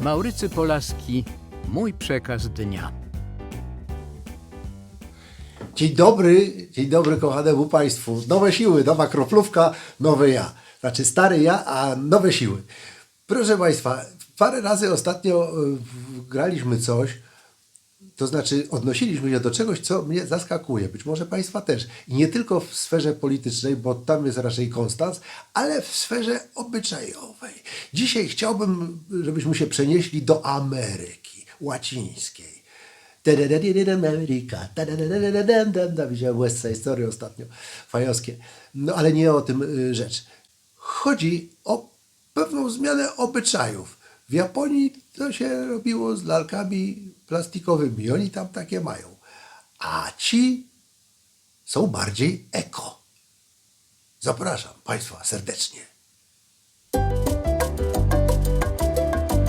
Maurycy Polaski, mój przekaz dnia. Dzień dobry, dzień dobry kochanemu Państwu. Nowe siły, nowa kroplówka, nowe ja. Znaczy stary ja, a nowe siły. Proszę Państwa, parę razy ostatnio w- graliśmy coś, to znaczy odnosiliśmy się do czegoś, co mnie zaskakuje. Być może Państwa też. I nie tylko w sferze politycznej, bo tam jest raczej Konstans, ale w sferze obyczajowej. Dzisiaj chciałbym, żebyśmy się przenieśli do Ameryki łacińskiej. Widziałem West Side Story ostatnio. Fajowskie. No ale nie o tym rzecz. Chodzi o pewną zmianę obyczajów. W Japonii to się robiło z lalkami plastikowymi. Oni tam takie mają. A ci są bardziej eko. Zapraszam Państwa serdecznie.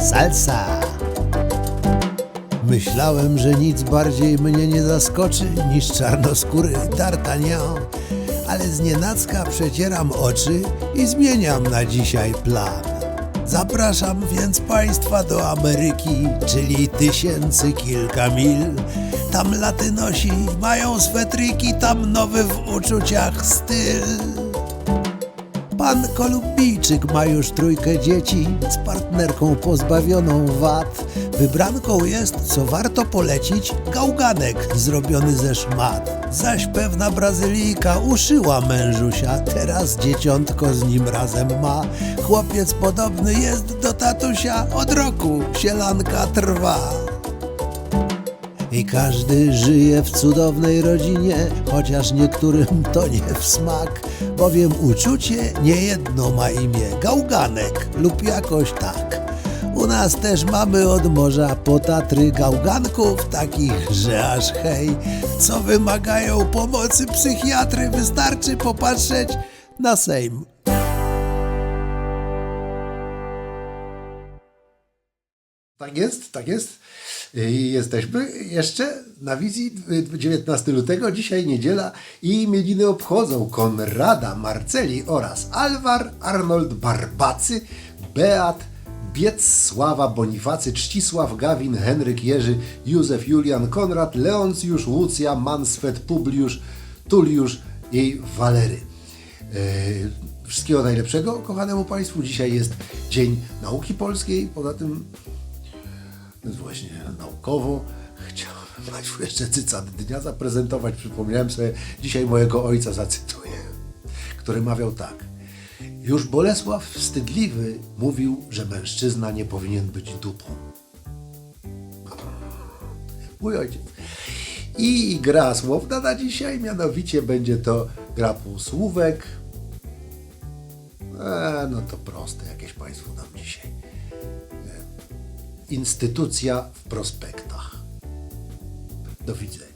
Salsa. Myślałem, że nic bardziej mnie nie zaskoczy niż czarnoskóry D'Artagnan, ale znienacka przecieram oczy i zmieniam na dzisiaj plan. Zapraszam więc Państwa do Ameryki, czyli tysięcy kilka mil. Tam latynosi mają swetryki, tam nowy w uczuciach styl. Pan Kolumbijczyk ma już trójkę dzieci z partnerką pozbawioną wad. Wybranką jest, co warto polecić, gałganek zrobiony ze szmat. Zaś pewna Brazylijka uszyła mężusia, teraz dzieciątko z nim razem ma. Chłopiec podobny jest do tatusia, od roku sielanka trwa. I każdy żyje w cudownej rodzinie, chociaż niektórym to nie w smak, bowiem uczucie niejedno ma imię gałganek lub jakoś tak. U nas też mamy od morza po Tatry gałganków, takich, że aż hej, co wymagają pomocy psychiatry, wystarczy popatrzeć na Sejm. Tak jest, tak jest. Jesteśmy jeszcze na wizji 19 lutego, dzisiaj niedziela i imieniny obchodzą Konrada Marceli oraz Alwar Arnold Barbacy, Beat Biecława Bonifacy, Czcisław Gawin, Henryk Jerzy, Józef Julian, Konrad, Leoncjusz, Łucja, Mansfet, Publiusz, Tuliusz i Walery. E, Wszystkiego najlepszego kochanemu Państwu. Dzisiaj jest Dzień Nauki Polskiej. Poza tym więc właśnie naukowo chciałem Państwu jeszcze cycat dnia zaprezentować. Przypomniałem sobie, dzisiaj mojego ojca zacytuję, który mawiał tak. Już Bolesław Wstydliwy mówił, że mężczyzna nie powinien być dupą. Mój ojciec. I gra słowna na dzisiaj, mianowicie będzie to gra półsłówek. E, no to proste, jakieś Państwu dam dzisiaj instytucja w prospektach. Do widzenia.